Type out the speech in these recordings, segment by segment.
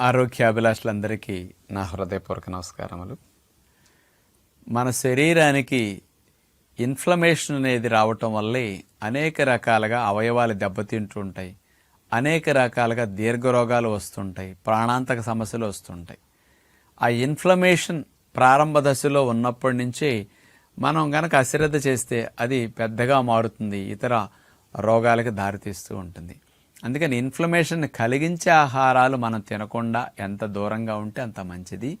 ఆరోగ్యాభిలాషులందరికీ నా హృదయపూర్వక నమస్కారములు. మన శరీరానికి ఇన్ఫ్లమేషన్ అనేది రావటం వల్లే అనేక రకాలుగా అవయవాలు దెబ్బతింటూ ఉంటాయి. అనేక రకాలుగా దీర్ఘరోగాలు వస్తుంటాయి ప్రాణాంతక సమస్యలు వస్తుంటాయి. ఆ ఇన్ఫ్లమేషన్ ప్రారంభ దశలో ఉన్నప్పటి నుంచే మనం కనుక అశ్రద్ధ చేస్తే అది పెద్దగా మారుతుంది ఇతర రోగాలకు దారితీస్తూ ఉంటుంది. అందుకని ఇన్ఫ్లమేషన్ కలిగించే ఆహారాలు మనం తినకుండా ఎంత దూరంగా ఉంటే అంత మంచిది.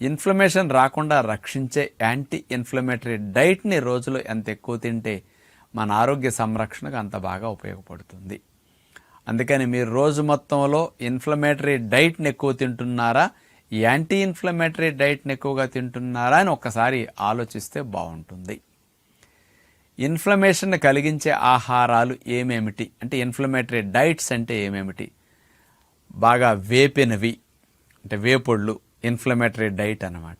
ఇన్ఫ్లమేషన్ రాకుండా రక్షించే యాంటీ ఇన్ఫ్లమేటరీ డైట్ని రోజులో ఎంత ఎక్కువ తింటే మన ఆరోగ్య సంరక్షణకు అంత బాగా ఉపయోగపడుతుంది. అందుకని మీరు రోజు మొత్తంలో ఇన్ఫ్లమేటరీ డైట్ని ఎక్కువ తింటున్నారా యాంటీ ఇన్ఫ్లమేటరీ డైట్ని ఎక్కువగా తింటున్నారా అని ఒక్కసారి ఆలోచిస్తే బాగుంటుంది. ఇన్ఫ్లమేషన్ కలిగించే ఆహారాలు ఏమేమిటి? అంటే ఇన్ఫ్లమేటరీ డైట్స్ అంటే ఏమేమిటి? బాగా వేపినవి అంటే వేపొళ్ళు ఇన్ఫ్లమేటరీ డైట్ అన్నమాట.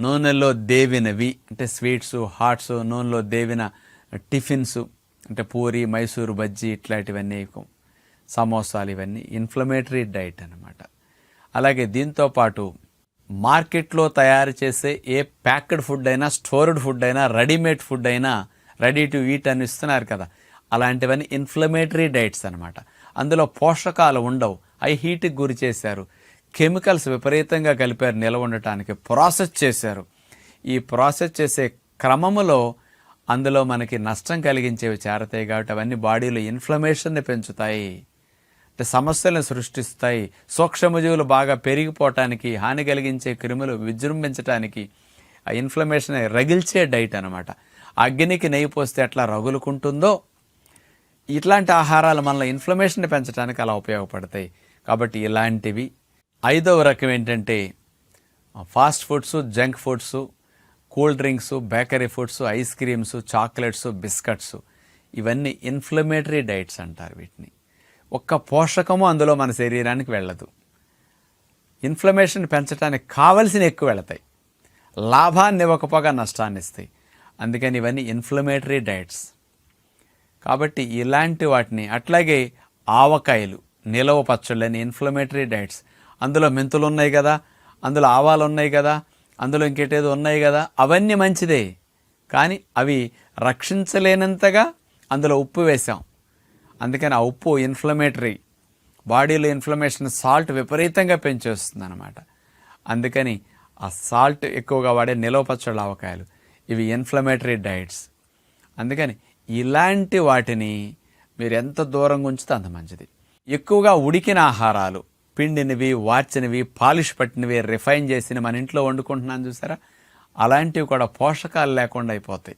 నూనెలో దేవినవి అంటే స్వీట్స్ హాట్స్ నూనెలో దేవిన టిఫిన్స్ అంటే పూరి మైసూరు బజ్జీ ఇట్లాంటివన్నీ సమోసాలు ఇవన్నీ ఇన్ఫ్లమేటరీ డైట్ అన్నమాట. అలాగే దీంతో పాటు మార్కెట్లో తయారు చేసే ఏ ప్యాక్డ్ ఫుడ్ అయినా స్టోర్డ్ ఫుడ్ అయినా రెడీమేడ్ ఫుడ్ అయినా రెడీ టు ఈట్ అని ఇస్తున్నారు కదా. అలాంటివన్నీ ఇన్ఫ్లమేటరీ డైట్స్ అనమాట అందులో పోషకాలు ఉండవు. అవి హీట్కి గురి చేశారు. కెమికల్స్ విపరీతంగా కలిపారు నిల్వ ఉండటానికి. ప్రాసెస్ చేశారు. ఈ ప్రాసెస్ చేసే క్రమములో అందులో మనకి నష్టం కలిగించేవి చేరతాయి కాబట్టి అవన్నీ బాడీలో ఇన్ఫ్లమేషన్ని పెంచుతాయి. అంటే సమస్యలను సృష్టిస్తాయి. సూక్ష్మజీవులు బాగా పెరిగిపోవటానికి హాని కలిగించే క్రిములు విజృంభించటానికి ఆ ఇన్ఫ్లమేషన్ రగిల్చే డైట్ అనమాట అగ్నికి నెయ్యి పోస్తే ఎట్లా రగులుకుంటుందో ఇట్లాంటి ఆహారాలు మనలో ఇన్ఫ్లమేషన్ పెంచడానికి అలా ఉపయోగపడతాయి. కాబట్టి ఇలాంటివి. ఐదవ రకం ఏంటంటే fast foods junk foods cool drinks bakery foods ice creams chocolates biscuits. ఇవన్నీ ఇన్ఫ్లమేటరీ డైట్స్ అంటారు వీటిని. ఒక్క పోషకము అందులో మన శరీరానికి వెళ్ళదు. ఇన్ఫ్లమేషన్ పెంచడానికి కావలసిన ఎక్కువ వెళతాయి. లాభాన్ని ఇవ్వకపోగా నష్టాన్ని ఇస్తాయి. అందుకని ఇవన్నీ ఇన్ఫ్లమేటరీ డైట్స్ కాబట్టి ఇలాంటి వాటిని అట్లాగే ఆవకాయలు నిలవ పచ్చళ్ళని ఇన్ఫ్లమేటరీ డైట్స్ అందులో మెంతులు ఉన్నాయి కదా అందులో ఆవాలు ఉన్నాయి కదా అందులో ఇంకేటేదో ఉన్నాయి కదా అవన్నీ మంచిదే. కానీ అవి రక్షించలేనంతగా అందులో ఉప్పు వేసాం అందుకని ఆ ఉప్పు ఇన్ఫ్లమేటరీ బాడీలో ఇన్ఫ్లమేషన్ సాల్ట్ విపరీతంగా పెంచేస్తుంది అనమాట అందుకని ఆ సాల్ట్ ఎక్కువగా వాడే నిలవ పచ్చళ్ళ ఆవకాయలు. ఇవి ఇన్ఫ్లమేటరీ డైట్స్ అందుకని ఇలాంటి వాటిని మీరు ఎంత దూరంగా ఉంచితే అంత మంచిది. ఎక్కువగా ఉడికిన ఆహారాలు పిండినవి వార్చినవి పాలిష్ పట్టినవి రిఫైన్ చేసిన మన ఇంట్లో వండుకుంటున్నాను చూసారా? అలాంటివి కూడా పోషకాలు లేకుండా అయిపోతాయి.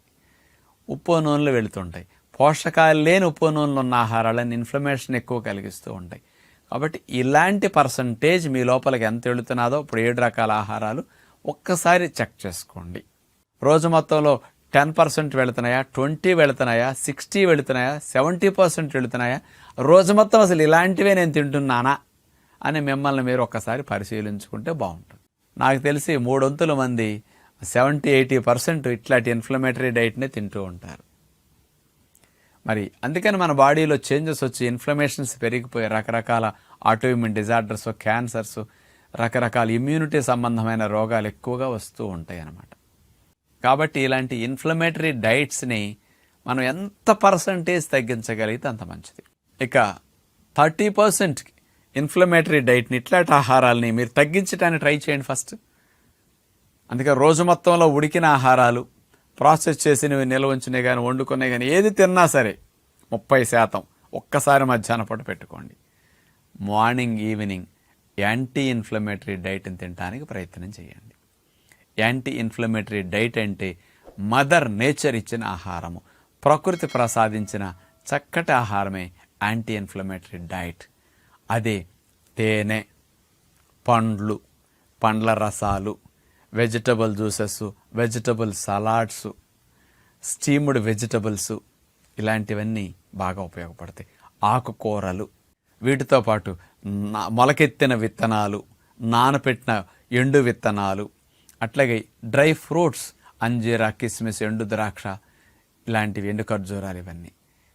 ఉప్పు నూనెలు వెళుతుంటాయి. పోషకాలు లేని ఉప్పు నూనెలు ఉన్న ఆహారాలను ఇన్ఫ్లమేషన్ ఎక్కువ కలిగిస్తూ ఉంటాయి. కాబట్టి ఇలాంటి పర్సంటేజ్ మీ లోపలికి ఎంత వెళుతున్నదో ఇప్పుడు ఏడు రకాల ఆహారాలు ఒక్కసారి చెక్ చేసుకోండి. రోజు మొత్తంలో టెన్ పర్సెంట్ వెళుతున్నాయా ట్వంటీ వెళుతున్నాయా సిక్స్టీ వెళుతున్నాయా సెవెంటీ పర్సెంట్ వెళుతున్నాయా? రోజు మొత్తం అసలు ఇలాంటివే నేను తింటున్నానా అని మిమ్మల్ని మీరు ఒక్కసారి పరిశీలించుకుంటే బాగుంటుంది. నాకు తెలిసి మూడొంతుల మంది సెవెంటీ ఎయిటీ పర్సెంట్ ఇట్లాంటి ఇన్ఫ్లమేటరీ డైట్నే తింటూ ఉంటారు. మరి అందుకని మన బాడీలో చేంజెస్ వచ్చి ఇన్ఫ్లమేషన్స్ పెరిగిపోయి రకరకాల ఆటోఇమ్యూన్ డిజార్డర్స్ క్యాన్సర్స్ రకరకాల ఇమ్యూనిటీ సంబంధమైన రోగాలు ఎక్కువగా వస్తూ ఉంటాయి అన్నమాట కాబట్టి ఇలాంటి ఇన్ఫ్లమేటరీ డైట్స్ని మనం ఎంత పర్సంటేజ్ తగ్గించగలిగితే అంత మంచిది. ఇక థర్టీ పర్సెంట్ ఇన్ఫ్లమేటరీ డైట్ని ఇట్లాంటి ఆహారాలని మీరు తగ్గించడానికి ట్రై చేయండి ఫస్ట్ అందుకే రోజు మొత్తంలో ఉడికిన ఆహారాలు ప్రాసెస్ చేసినవి నిల్వ ఉంచినవి కానీ వండుకునే కానీ ఏది తిన్నా సరే ముప్పై శాతం ఒక్కసారి మధ్యాహ్న పూట పెట్టుకోండి. మార్నింగ్ ఈవినింగ్ యాంటీ ఇన్ఫ్లమేటరీ డైట్ని తినడానికి ప్రయత్నం చేయండి. యాంటీ ఇన్ఫ్లమేటరీ డైట్ అంటే మదర్ నేచర్ ఇచ్చిన ఆహారము. ప్రకృతి ప్రసాదించిన చక్కటి ఆహారమే యాంటీ ఇన్ఫ్లమేటరీ డైట్. అదే తేనె పండ్లు పండ్ల రసాలు vegetable juices vegetable salads steamed vegetables ఇలాంటివన్నీ బాగా ఉపయోగపడతాయి. ఆకుకూరలు వీటితో పాటు నా- మొలకెత్తిన విత్తనాలు నానపెట్టిన ఎండు విత్తనాలు అట్లాగే డ్రై ఫ్రూట్స్ అంజీరా కిస్మిస్ ఎండు ద్రాక్ష ఇలాంటివి ఎండు ఖర్జూరాలు ఇవన్నీ.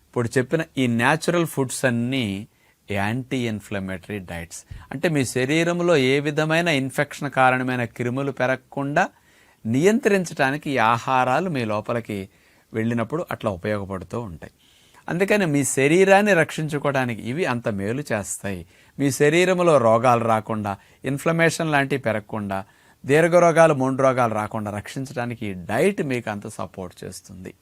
ఇప్పుడు చెప్పిన ఈ న్యాచురల్ ఫుడ్స్ అన్నీ యాంటీ ఇన్ఫ్లమేటరీ డైట్స్ అంటే మీ శరీరంలో ఏ విధమైన ఇన్ఫెక్షన్ కారణమైన క్రిములు పెరగకుండా నియంత్రించడానికి ఈ ఆహారాలు మీ లోపలికి వెళ్ళినప్పుడు అట్లా ఉపయోగపడుతూ ఉంటాయి. అందుకని మీ శరీరాన్ని రక్షించుకోవడానికి ఇవి అంత మేలు చేస్తాయి. మీ శరీరంలో రోగాలు రాకుండా ఇన్ఫ్లమేషన్ లాంటివి పెరగకుండా దీర్ఘ రోగాలు రోగాలు రాకుండా రక్షించడానికి ఈ డైట్ మీకు అంత సపోర్ట్ చేస్తుంది.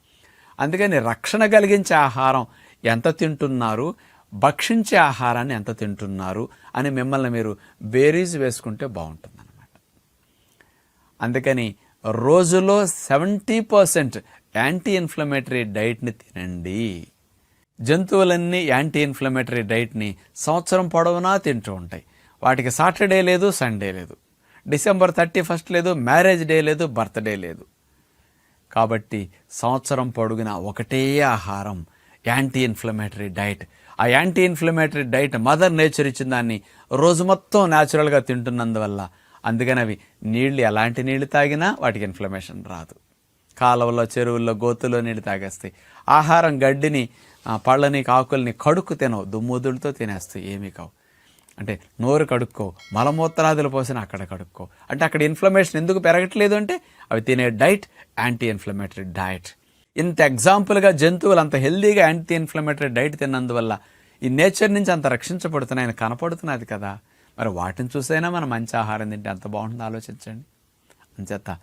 అందుకని రక్షణ కలిగించే ఆహారం ఎంత తింటున్నారు భక్షించే ఆహారాన్ని ఎంత తింటున్నారు అని మిమ్మల్ని మీరు బేరీజ్ వేసుకుంటే బాగుంటుంది అనమాట అందుకని రోజులో సెవెంటీ పర్సెంట్ యాంటీ ఇన్ఫ్లమేటరీ డైట్ని తినండి. జంతువులన్నీ యాంటీ ఇన్ఫ్లమేటరీ డైట్ని సంవత్సరం పొడవునా తింటూ ఉంటాయి. వాటికి సాటర్డే లేదు సండే లేదు. డిసెంబర్ థర్టీ ఫస్ట్ లేదు మ్యారేజ్ డే లేదు బర్త్డే లేదు. కాబట్టి సంవత్సరం పొడుగున ఒకటే ఆహారం యాంటీ ఇన్ఫ్లమేటరీ డైట్. ఆ anti inflammatory diet mother nature ఇచ్చిన దాన్ని రోజు మొత్తం న్యాచురల్గా తింటున్నందువల్ల అందుకని అవి నీళ్ళు ఎలాంటి నీళ్ళు తాగినా వాటికి ఇన్ఫ్లమేషన్ రాదు. కాలువలో చెరువుల్లో గోతుల్లో నీళ్ళు తాగేస్తాయి. ఆహారం గడ్డిని పళ్ళని కాకుల్ని కడుక్కు తినవు దుమ్ముదులతో తినేస్తాయి ఏమీ కావు. అంటే నోరు కడుక్కో మలమూత్రాదులు పోసిన అక్కడ కడుక్కో. అంటే అక్కడ ఇన్ఫ్లమేషన్ ఎందుకు పెరగట్లేదు అంటే అవి తినే డైట్ యాంటీ ఇన్ఫ్లమేటరీ డైట్ ఇంత ఎగ్జాంపుల్గా జంతువులు అంత హెల్దీగా యాంటీ ఇన్ఫ్లమేటరీ డైట్ తిన్నందువల్ల ఈ నేచర్ నుంచి అంత రక్షించబడుతున్నాయని కనపడుతున్నది కదా. మరి వాటిని చూసైనా మనం మంచి ఆహారం తింటే అంత బాగుంటుందో ఆలోచించండి. అంచేత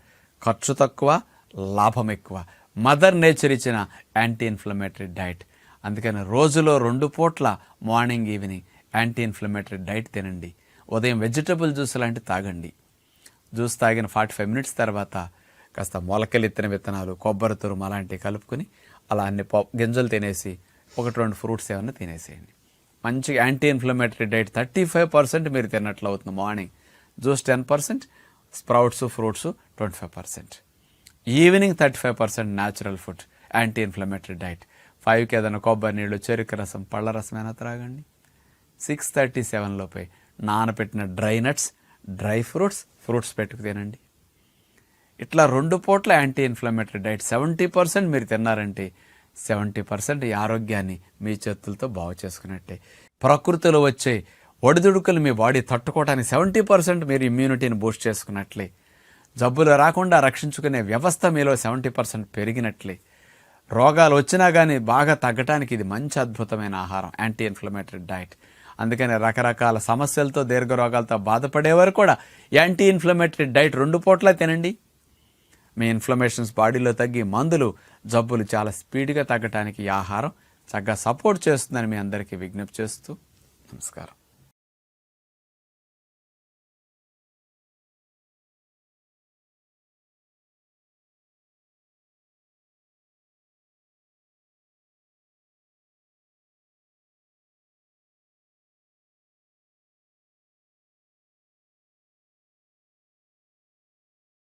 ఖర్చు తక్కువ లాభం ఎక్కువ. మదర్ నేచర్ ఇచ్చిన యాంటీ ఇన్ఫ్లమేటరీ డైట్ అందుకని రోజులో రెండు పూట్ల morning evening anti inflammatory diet తినండి. ఉదయం వెజిటబుల్ జ్యూస్ లాంటివి తాగండి. జ్యూస్ తాగిన ఫార్టీ ఫైవ్ మినిట్స్ తర్వాత కాస్త మొలకలు ఎత్తిన విత్తనాలు కొబ్బరి తురుము అలాంటివి కలుపుకొని అలా అన్ని ప- గింజలు తినేసి ఒకటి రెండు ఫ్రూట్స్ ఏమైనా తినేసేయండి. మంచి anti inflammatory diet thirty five percent మీరు తిన్నట్లు అవుతుంది morning juice ten percent sprouts fruits twenty five percent evening thirty five percent natural food anti inflammatory diet ఫైవ్కి ఏదైనా కొబ్బరి నీళ్ళు చెరుకు రసం పళ్ళ రసం అయినా త్రాగండి. సిక్స్ థర్టీ సెవెన్లోపై నానబెట్టిన dry nuts dry fruits fruits పెట్టుకు తినండి ఇట్లా రెండు పూట్ల anti inflammatory diet seventy percent మీరు తిన్నారంటే సెవెంటీ పర్సెంట్ ఈ ఆరోగ్యాన్ని మీ చేతులతో బాగు చేసుకున్నట్టే. ప్రకృతిలో వచ్చే ఒడిదుడుకులు మీ బాడీ తట్టుకోవడానికి సెవెంటీ పర్సెంట్ మీరు ఇమ్యూనిటీని బూస్ట్ చేసుకున్నట్లే. జబ్బులు రాకుండా రక్షించుకునే వ్యవస్థ మీలో సెవెంటీ పర్సెంట్ పెరిగినట్లే. రోగాలు వచ్చినా కానీ బాగా తగ్గటానికి ఇది మంచి అద్భుతమైన ఆహారం యాంటీ ఇన్ఫ్లమేటరీ డైట్. అందుకని రకరకాల సమస్యలతో దీర్ఘ రోగాలతో బాధపడేవారు కూడా యాంటీ ఇన్ఫ్లమేటరీ డైట్ రెండు పూట్ల తినండి. మీ ఇన్ఫ్లమేషన్స్ బాడీలో తగ్గి మందులు జబ్బులు చాలా స్పీడ్గా తగ్గటానికి ఈ ఆహారం చక్కగా సపోర్ట్ చేస్తుందని మీ అందరికీ విజ్ఞప్తి చేస్తూ నమస్కారం.